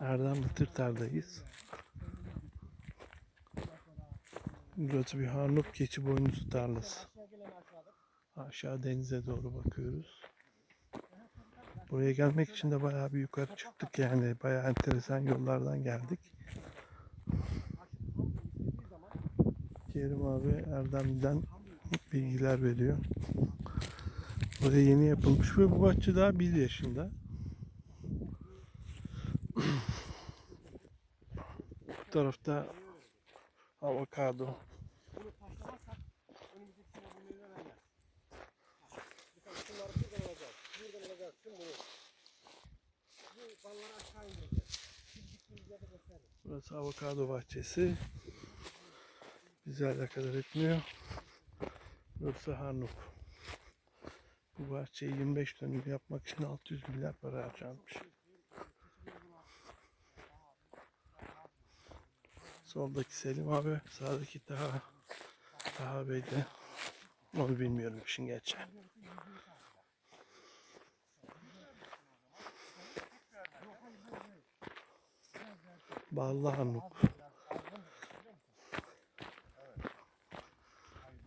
Erdemli Tırtar'dayız. Burası bir Harnup keçi boynuzu tarlası. Aşağı denize doğru bakıyoruz. Buraya gelmek için de bayağı bir yukarı çıktık yani. Bayağı enteresan yollardan geldik. Kerim abi Erdem'den bilgiler veriyor. Buraya yeni yapılmış ve bu bahçe daha bir yaşında. Bu tarafta avokado. Burası avokado bahçesi. Bizi alakadar etmiyor. Burası Harnup. Bu bahçeyi 25 dönüm yapmak için 600 milyar para harcanmış. Soldaki Selim abi, sağdaki Taha, Taha Bey de onu bilmiyorum işin gerçeği. Ballı Harnup.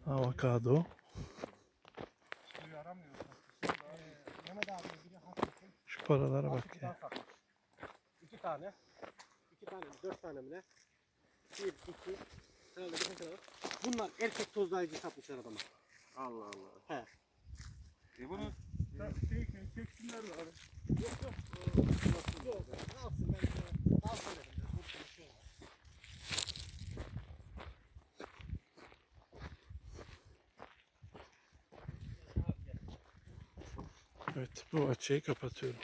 Avokado. Paralara bak ya. İki tane. iki tane mi? Dört tane mi ne? Bir, iki. Herhalde bir tane var. Bunlar erkek tozlayıcı satmışlar adama. Allah Allah. He. E bunu şey, çeksinler abi. Yok yok. Ee, Yok. Alsın ben sana. Al şey var. Evet bu açıyı kapatıyorum.